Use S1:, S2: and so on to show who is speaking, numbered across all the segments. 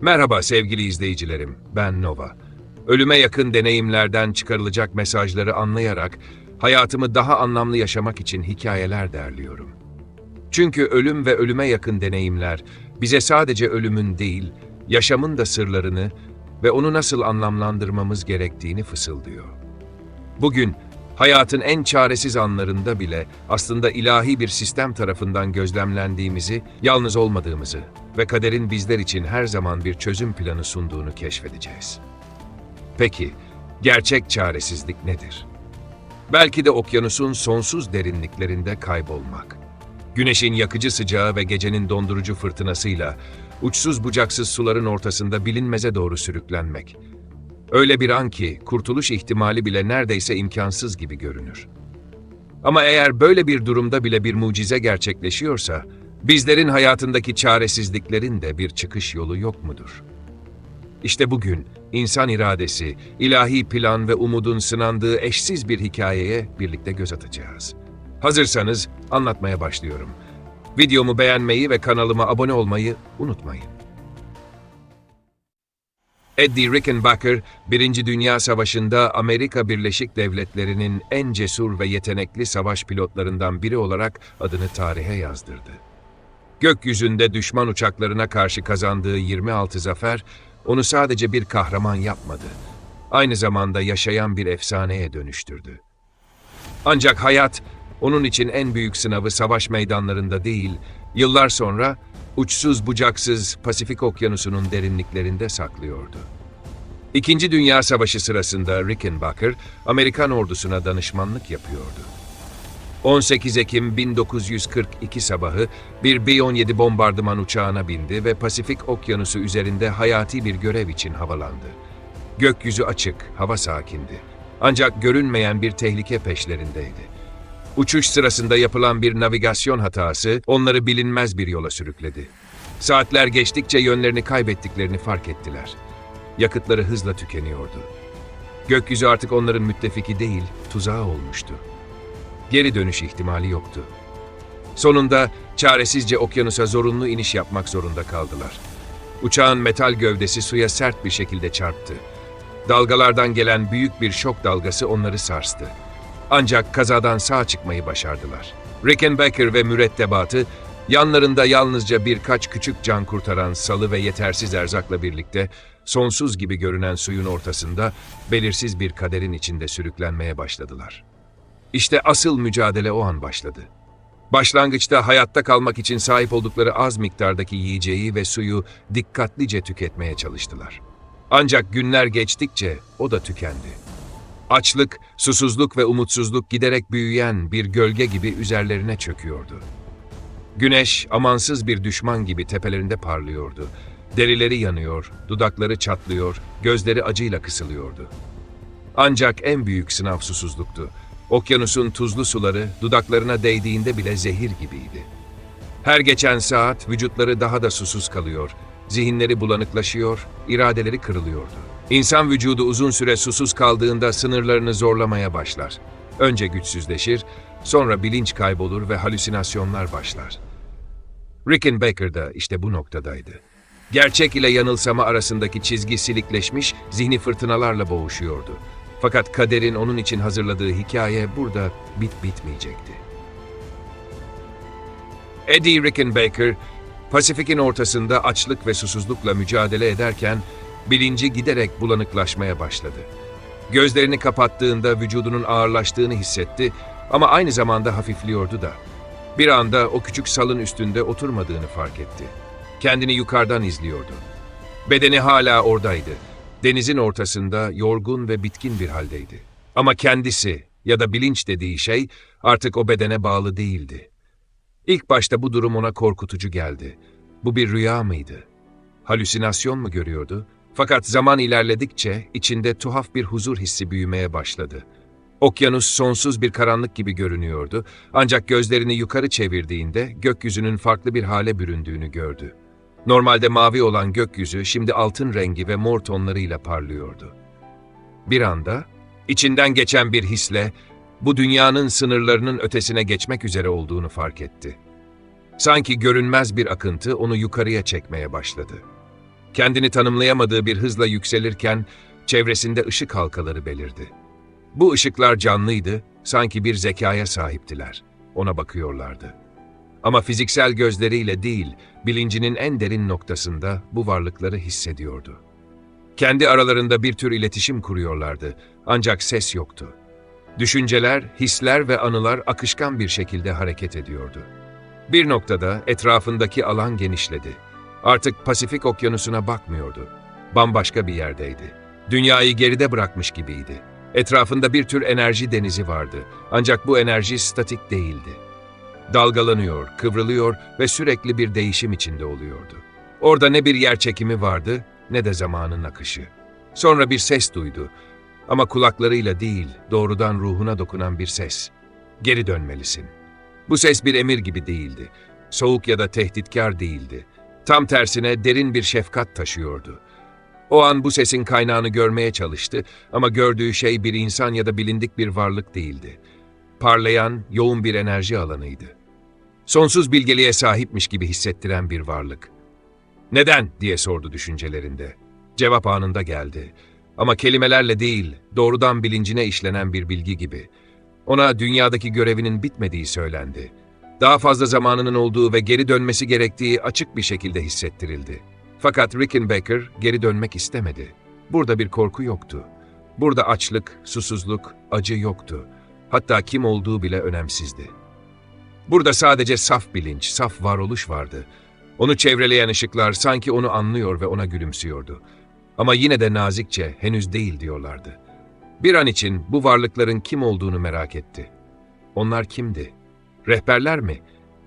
S1: Merhaba sevgili izleyicilerim, ben Nova. Ölüme yakın deneyimlerden çıkarılacak mesajları anlayarak hayatımı daha anlamlı yaşamak için hikayeler derliyorum. Çünkü ölüm ve ölüme yakın deneyimler bize sadece ölümün değil, yaşamın da sırlarını ve onu nasıl anlamlandırmamız gerektiğini fısıldıyor. Bugün hayatın en çaresiz anlarında bile aslında ilahi bir sistem tarafından gözlemlendiğimizi, yalnız olmadığımızı ve kaderin bizler için her zaman bir çözüm planı sunduğunu keşfedeceğiz. Peki, gerçek çaresizlik nedir? Belki de okyanusun sonsuz derinliklerinde kaybolmak. Güneşin yakıcı sıcağı ve gecenin dondurucu fırtınasıyla uçsuz bucaksız suların ortasında bilinmeze doğru sürüklenmek. Öyle bir an ki kurtuluş ihtimali bile neredeyse imkansız gibi görünür. Ama eğer böyle bir durumda bile bir mucize gerçekleşiyorsa, bizlerin hayatındaki çaresizliklerin de bir çıkış yolu yok mudur? İşte bugün insan iradesi, ilahi plan ve umudun sınandığı eşsiz bir hikayeye birlikte göz atacağız. Hazırsanız anlatmaya başlıyorum. Videomu beğenmeyi ve kanalıma abone olmayı unutmayın. Eddie Rickenbacker, Birinci Dünya Savaşı'nda Amerika Birleşik Devletleri'nin en cesur ve yetenekli savaş pilotlarından biri olarak adını tarihe yazdırdı. Gökyüzünde düşman uçaklarına karşı kazandığı 26 zafer, onu sadece bir kahraman yapmadı. Aynı zamanda yaşayan bir efsaneye dönüştürdü. Ancak hayat, onun için en büyük sınavı savaş meydanlarında değil, yıllar sonra uçsuz bucaksız Pasifik Okyanusu'nun derinliklerinde saklıyordu. İkinci Dünya Savaşı sırasında Rickenbacker, Amerikan ordusuna danışmanlık yapıyordu. 18 Ekim 1942 sabahı bir B-17 bombardıman uçağına bindi ve Pasifik Okyanusu üzerinde hayati bir görev için havalandı. Gökyüzü açık, hava sakindi. Ancak görünmeyen bir tehlike peşlerindeydi. Uçuş sırasında yapılan bir navigasyon hatası onları bilinmez bir yola sürükledi. Saatler geçtikçe yönlerini kaybettiklerini fark ettiler. Yakıtları hızla tükeniyordu. Gökyüzü artık onların müttefiki değil, tuzağı olmuştu. Geri dönüş ihtimali yoktu. Sonunda çaresizce okyanusa zorunlu iniş yapmak zorunda kaldılar. Uçağın metal gövdesi suya sert bir şekilde çarptı. Dalgalardan gelen büyük bir şok dalgası onları sarstı. Ancak kazadan sağ çıkmayı başardılar. Rickenbacker ve mürettebatı yanlarında yalnızca birkaç küçük can kurtaran salı ve yetersiz erzakla birlikte sonsuz gibi görünen suyun ortasında belirsiz bir kaderin içinde sürüklenmeye başladılar. İşte asıl mücadele o an başladı. Başlangıçta hayatta kalmak için sahip oldukları az miktardaki yiyeceği ve suyu dikkatlice tüketmeye çalıştılar. Ancak günler geçtikçe o da tükendi. Açlık, susuzluk ve umutsuzluk giderek büyüyen bir gölge gibi üzerlerine çöküyordu. Güneş amansız bir düşman gibi tepelerinde parlıyordu. Derileri yanıyor, dudakları çatlıyor, gözleri acıyla kısılıyordu. Ancak en büyük sınav susuzluktu. Okyanusun tuzlu suları dudaklarına değdiğinde bile zehir gibiydi. Her geçen saat vücutları daha da susuz kalıyor, zihinleri bulanıklaşıyor, iradeleri kırılıyordu. İnsan vücudu uzun süre susuz kaldığında sınırlarını zorlamaya başlar. Önce güçsüzleşir, sonra bilinç kaybolur ve halüsinasyonlar başlar. Rickenbacker da işte bu noktadaydı. Gerçek ile yanılsama arasındaki çizgi silikleşmiş, zihni fırtınalarla boğuşuyordu. Fakat kaderin onun için hazırladığı hikaye burada bit bitmeyecekti. Eddie Rickenbacker, Pasifik'in ortasında açlık ve susuzlukla mücadele ederken bilinci giderek bulanıklaşmaya başladı. Gözlerini kapattığında vücudunun ağırlaştığını hissetti ama aynı zamanda hafifliyordu da. Bir anda o küçük salın üstünde oturmadığını fark etti. Kendini yukarıdan izliyordu. Bedeni hala oradaydı. Denizin ortasında yorgun ve bitkin bir haldeydi. Ama kendisi ya da bilinç dediği şey artık o bedene bağlı değildi. İlk başta bu durum ona korkutucu geldi. Bu bir rüya mıydı? Halüsinasyon mu görüyordu? Fakat zaman ilerledikçe içinde tuhaf bir huzur hissi büyümeye başladı. Okyanus sonsuz bir karanlık gibi görünüyordu ancak gözlerini yukarı çevirdiğinde gökyüzünün farklı bir hale büründüğünü gördü. Normalde mavi olan gökyüzü şimdi altın rengi ve mor tonlarıyla parlıyordu. Bir anda içinden geçen bir hisle bu dünyanın sınırlarının ötesine geçmek üzere olduğunu fark etti. Sanki görünmez bir akıntı onu yukarıya çekmeye başladı. Kendini tanımlayamadığı bir hızla yükselirken çevresinde ışık halkaları belirdi. Bu ışıklar canlıydı, sanki bir zekaya sahiptiler. Ona bakıyorlardı. Ama fiziksel gözleriyle değil, bilincinin en derin noktasında bu varlıkları hissediyordu. Kendi aralarında bir tür iletişim kuruyorlardı, ancak ses yoktu. Düşünceler, hisler ve anılar akışkan bir şekilde hareket ediyordu. Bir noktada etrafındaki alan genişledi. Artık Pasifik Okyanusu'na bakmıyordu. Bambaşka bir yerdeydi. Dünyayı geride bırakmış gibiydi. Etrafında bir tür enerji denizi vardı. Ancak bu enerji statik değildi. Dalgalanıyor, kıvrılıyor ve sürekli bir değişim içinde oluyordu. Orada ne bir yer çekimi vardı ne de zamanın akışı. Sonra bir ses duydu. Ama kulaklarıyla değil, doğrudan ruhuna dokunan bir ses. Geri dönmelisin. Bu ses bir emir gibi değildi. Soğuk ya da tehditkar değildi. Tam tersine derin bir şefkat taşıyordu. O an bu sesin kaynağını görmeye çalıştı ama gördüğü şey bir insan ya da bilindik bir varlık değildi. Parlayan, yoğun bir enerji alanıydı. Sonsuz bilgeliğe sahipmiş gibi hissettiren bir varlık. Neden diye sordu düşüncelerinde. Cevap anında geldi. Ama kelimelerle değil, doğrudan bilincine işlenen bir bilgi gibi. Ona dünyadaki görevinin bitmediği söylendi. Daha fazla zamanının olduğu ve geri dönmesi gerektiği açık bir şekilde hissettirildi. Fakat Rickenbacker geri dönmek istemedi. Burada bir korku yoktu. Burada açlık, susuzluk, acı yoktu. Hatta kim olduğu bile önemsizdi. Burada sadece saf bilinç, saf varoluş vardı. Onu çevreleyen ışıklar sanki onu anlıyor ve ona gülümsüyordu. Ama yine de nazikçe henüz değil diyorlardı. Bir an için bu varlıkların kim olduğunu merak etti. Onlar kimdi? Rehberler mi?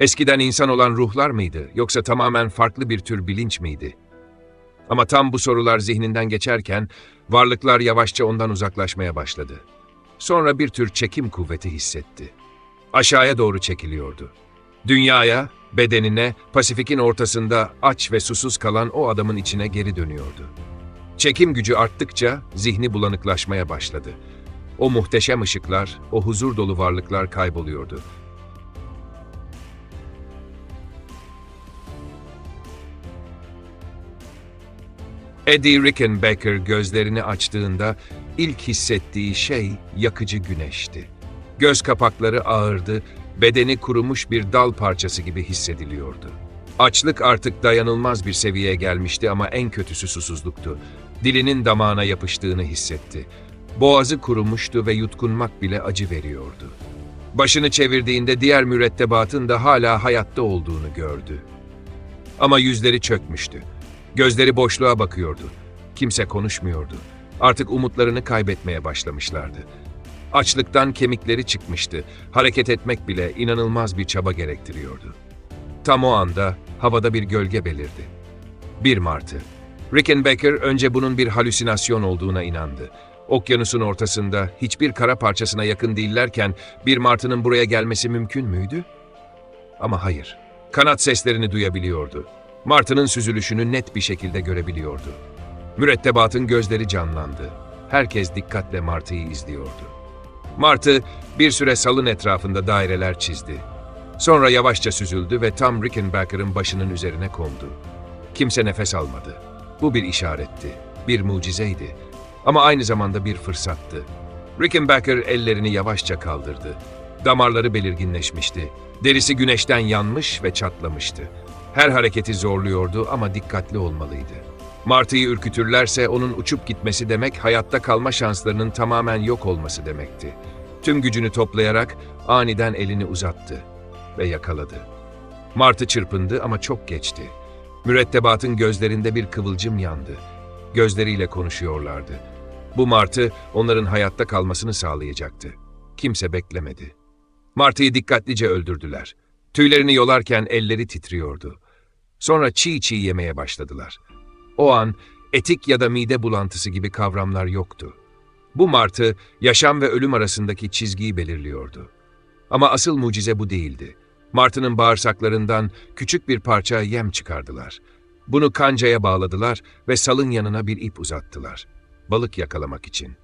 S1: Eskiden insan olan ruhlar mıydı yoksa tamamen farklı bir tür bilinç miydi? Ama tam bu sorular zihninden geçerken varlıklar yavaşça ondan uzaklaşmaya başladı. Sonra bir tür çekim kuvveti hissetti. Aşağıya doğru çekiliyordu. Dünyaya, bedenine, Pasifik'in ortasında aç ve susuz kalan o adamın içine geri dönüyordu. Çekim gücü arttıkça zihni bulanıklaşmaya başladı. O muhteşem ışıklar, o huzur dolu varlıklar kayboluyordu. Eddie Rickenbacker gözlerini açtığında ilk hissettiği şey yakıcı güneşti. Göz kapakları ağırdı, bedeni kurumuş bir dal parçası gibi hissediliyordu. Açlık artık dayanılmaz bir seviyeye gelmişti ama en kötüsü susuzluktu. Dilinin damağına yapıştığını hissetti. Boğazı kurumuştu ve yutkunmak bile acı veriyordu. Başını çevirdiğinde diğer mürettebatın da hala hayatta olduğunu gördü. Ama yüzleri çökmüştü. Gözleri boşluğa bakıyordu. Kimse konuşmuyordu. Artık umutlarını kaybetmeye başlamışlardı. Açlıktan kemikleri çıkmıştı. Hareket etmek bile inanılmaz bir çaba gerektiriyordu. Tam o anda havada bir gölge belirdi. Bir martı. Rickenbacker önce bunun bir halüsinasyon olduğuna inandı. Okyanusun ortasında hiçbir kara parçasına yakın değillerken bir martının buraya gelmesi mümkün müydü? Ama hayır. Kanat seslerini duyabiliyordu. Martının süzülüşünü net bir şekilde görebiliyordu. Mürettebatın gözleri canlandı. Herkes dikkatle Martı'yı izliyordu. Martı bir süre salın etrafında daireler çizdi. Sonra yavaşça süzüldü ve tam Rickenbacker'ın başının üzerine kondu. Kimse nefes almadı. Bu bir işaretti, bir mucizeydi. Ama aynı zamanda bir fırsattı. Rickenbacker ellerini yavaşça kaldırdı. Damarları belirginleşmişti. Derisi güneşten yanmış ve çatlamıştı. Her hareketi zorluyordu ama dikkatli olmalıydı. Martı'yı ürkütürlerse onun uçup gitmesi demek hayatta kalma şanslarının tamamen yok olması demekti. Tüm gücünü toplayarak aniden elini uzattı ve yakaladı. Martı çırpındı ama çok geçti. Mürettebatın gözlerinde bir kıvılcım yandı. Gözleriyle konuşuyorlardı. Bu martı onların hayatta kalmasını sağlayacaktı. Kimse beklemedi. Martı'yı dikkatlice öldürdüler. Tüylerini yolarken elleri titriyordu. Sonra çiğ çiğ yemeye başladılar. O an etik ya da mide bulantısı gibi kavramlar yoktu. Bu martı yaşam ve ölüm arasındaki çizgiyi belirliyordu. Ama asıl mucize bu değildi. Martının bağırsaklarından küçük bir parça yem çıkardılar. Bunu kancaya bağladılar ve salın yanına bir ip uzattılar. Balık yakalamak için.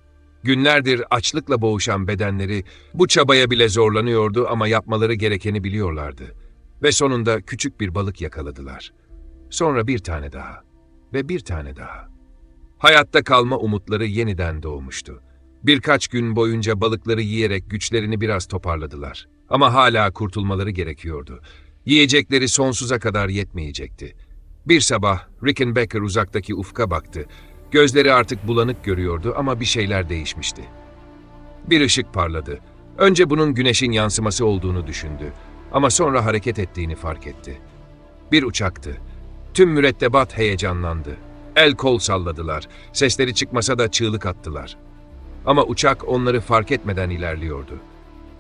S1: Günlerdir açlıkla boğuşan bedenleri bu çabaya bile zorlanıyordu ama yapmaları gerekeni biliyorlardı. Ve sonunda küçük bir balık yakaladılar. Sonra bir tane daha. ve bir tane daha. Hayatta kalma umutları yeniden doğmuştu. Birkaç gün boyunca balıkları yiyerek güçlerini biraz toparladılar. Ama hala kurtulmaları gerekiyordu. Yiyecekleri sonsuza kadar yetmeyecekti. Bir sabah Rickenbacker uzaktaki ufka baktı. Gözleri artık bulanık görüyordu ama bir şeyler değişmişti. Bir ışık parladı. Önce bunun güneşin yansıması olduğunu düşündü ama sonra hareket ettiğini fark etti. Bir uçaktı. Tüm mürettebat heyecanlandı. El kol salladılar. Sesleri çıkmasa da çığlık attılar. Ama uçak onları fark etmeden ilerliyordu.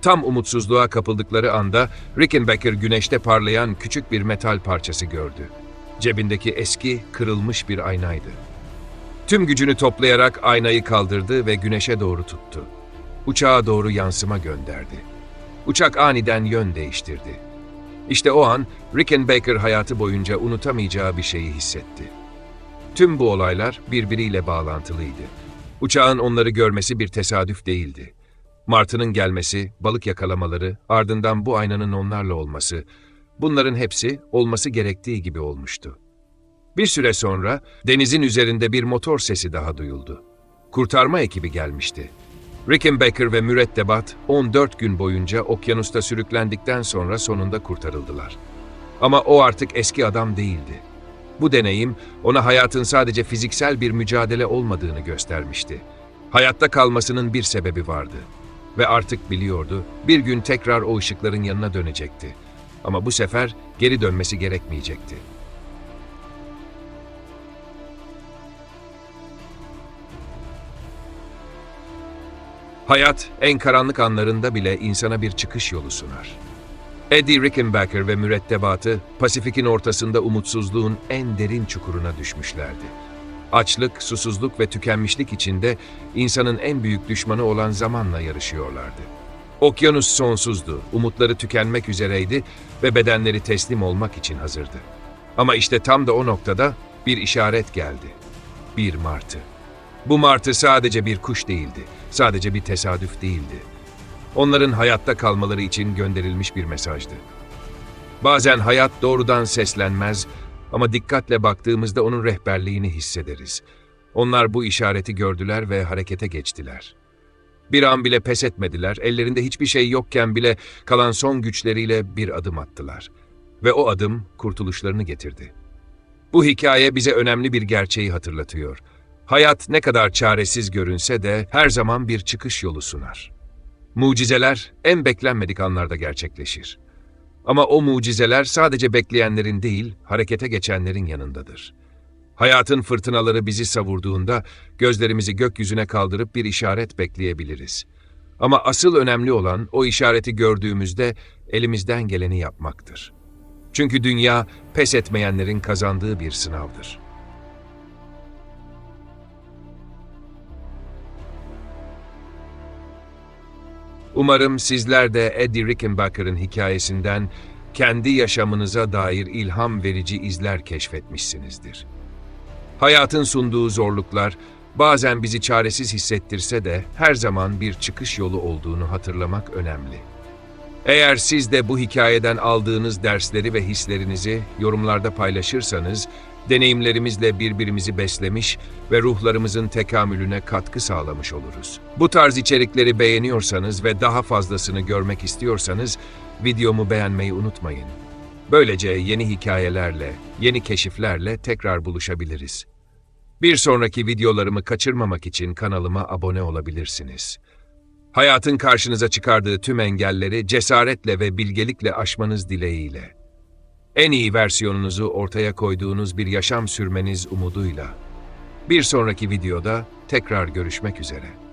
S1: Tam umutsuzluğa kapıldıkları anda Rickenbacker güneşte parlayan küçük bir metal parçası gördü. Cebindeki eski, kırılmış bir aynaydı. Tüm gücünü toplayarak aynayı kaldırdı ve güneşe doğru tuttu. Uçağa doğru yansıma gönderdi. Uçak aniden yön değiştirdi. İşte o an Rickenbacker hayatı boyunca unutamayacağı bir şeyi hissetti. Tüm bu olaylar birbiriyle bağlantılıydı. Uçağın onları görmesi bir tesadüf değildi. Martı'nın gelmesi, balık yakalamaları, ardından bu aynanın onlarla olması, bunların hepsi olması gerektiği gibi olmuştu. Bir süre sonra denizin üzerinde bir motor sesi daha duyuldu. Kurtarma ekibi gelmişti. Rickenbacker ve mürettebat 14 gün boyunca okyanusta sürüklendikten sonra sonunda kurtarıldılar. Ama o artık eski adam değildi. Bu deneyim ona hayatın sadece fiziksel bir mücadele olmadığını göstermişti. Hayatta kalmasının bir sebebi vardı ve artık biliyordu bir gün tekrar o ışıkların yanına dönecekti. Ama bu sefer geri dönmesi gerekmeyecekti. Hayat en karanlık anlarında bile insana bir çıkış yolu sunar. Eddie Rickenbacker ve mürettebatı Pasifik'in ortasında umutsuzluğun en derin çukuruna düşmüşlerdi. Açlık, susuzluk ve tükenmişlik içinde insanın en büyük düşmanı olan zamanla yarışıyorlardı. Okyanus sonsuzdu, umutları tükenmek üzereydi ve bedenleri teslim olmak için hazırdı. Ama işte tam da o noktada bir işaret geldi. Bir martı. Bu martı sadece bir kuş değildi, sadece bir tesadüf değildi. Onların hayatta kalmaları için gönderilmiş bir mesajdı. Bazen hayat doğrudan seslenmez ama dikkatle baktığımızda onun rehberliğini hissederiz. Onlar bu işareti gördüler ve harekete geçtiler. Bir an bile pes etmediler, ellerinde hiçbir şey yokken bile kalan son güçleriyle bir adım attılar. Ve o adım kurtuluşlarını getirdi. Bu hikaye bize önemli bir gerçeği hatırlatıyor. Hayat ne kadar çaresiz görünse de her zaman bir çıkış yolu sunar. Mucizeler en beklenmedik anlarda gerçekleşir. Ama o mucizeler sadece bekleyenlerin değil, harekete geçenlerin yanındadır. Hayatın fırtınaları bizi savurduğunda gözlerimizi gökyüzüne kaldırıp bir işaret bekleyebiliriz. Ama asıl önemli olan o işareti gördüğümüzde elimizden geleni yapmaktır. Çünkü dünya pes etmeyenlerin kazandığı bir sınavdır. Umarım sizler de Eddie Rickenbacker'ın hikayesinden kendi yaşamınıza dair ilham verici izler keşfetmişsinizdir. Hayatın sunduğu zorluklar bazen bizi çaresiz hissettirse de her zaman bir çıkış yolu olduğunu hatırlamak önemli. Eğer siz de bu hikayeden aldığınız dersleri ve hislerinizi yorumlarda paylaşırsanız, deneyimlerimizle birbirimizi beslemiş ve ruhlarımızın tekamülüne katkı sağlamış oluruz. Bu tarz içerikleri beğeniyorsanız ve daha fazlasını görmek istiyorsanız, videomu beğenmeyi unutmayın. Böylece yeni hikayelerle, yeni keşiflerle tekrar buluşabiliriz. Bir sonraki videolarımı kaçırmamak için kanalıma abone olabilirsiniz. Hayatın karşınıza çıkardığı tüm engelleri cesaretle ve bilgelikle aşmanız dileğiyle. En iyi versiyonunuzu ortaya koyduğunuz bir yaşam sürmeniz umuduyla. Bir sonraki videoda tekrar görüşmek üzere.